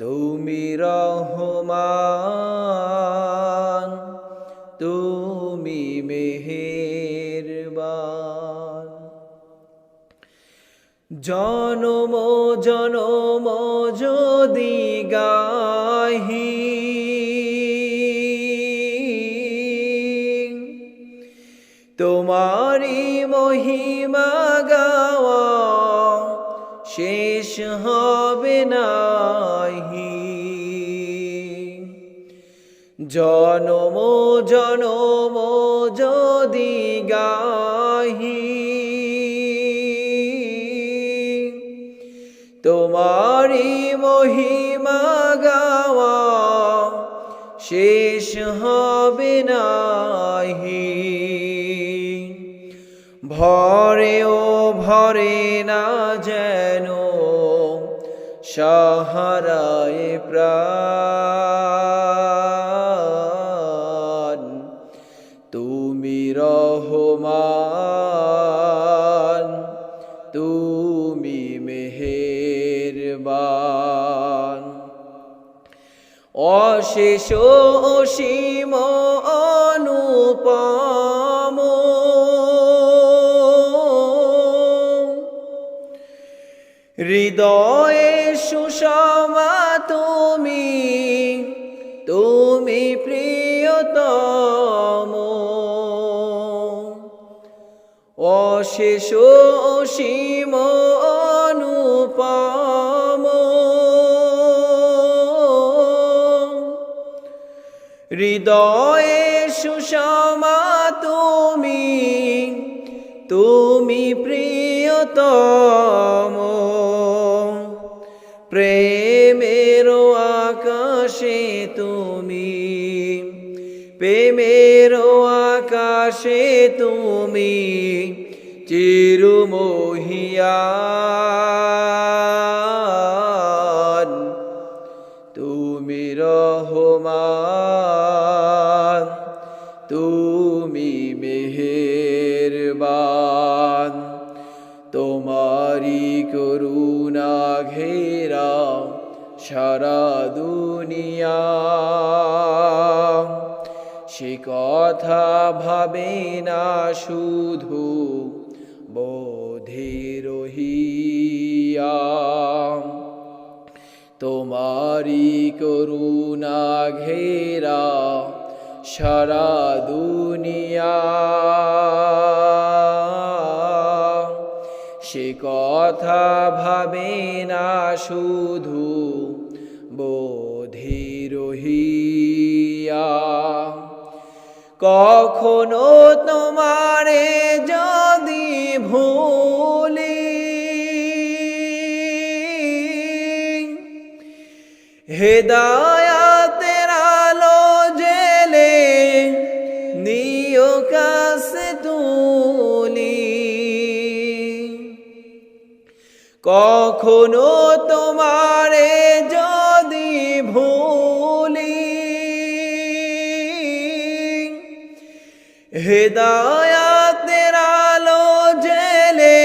তুমি রহমান তুমি মেহেরবান। জনম জনম যদি গাহি তোমারি মহিমা গাওয়া শেষ হবে নাহি। জনম জনম যদি গাহি তোমারি মহিমা গাওয়া শেষ হবে নাহি। ভরে ও ভরে না যেন সাহারায় প্রাণ। তুমি রহমান তুমি মেহেরবান। অশেষ অসীম অনুপম সুষমা তুমি তুমি প্রিয়তম। অশেষ অসীম অনুপম। হৃদয়ে সুষমা তুমি তুমি প্রিয়তম। প্রেমের আকাশে তুমি প্রেমের আকাশে তুমি চিরমহিয়ান তুমি রহমান তুমি করুণা ঘেরা সারা দুনিয়া। সে কথা ভাবে না শুধু বোধে রহিয়া। তোমারি করুণা ঘেরা সারা দুনিয়া। কথা ভাবে না শুধু বোধি রহিয়া। কখনো তোমারে যদি ভুলি হেদায়াতের কখনো তোমারে যদি ভুলি। হেদায়াতের আলো জেলে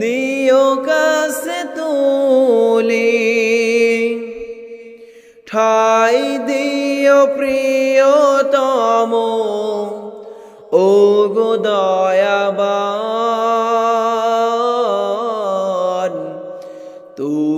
নিয় কাছে তুলি। ঠাই দিও প্রিয়তম ও গো দয়াবান।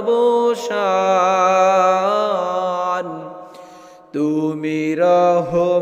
না তবু শান তুমি রহমান।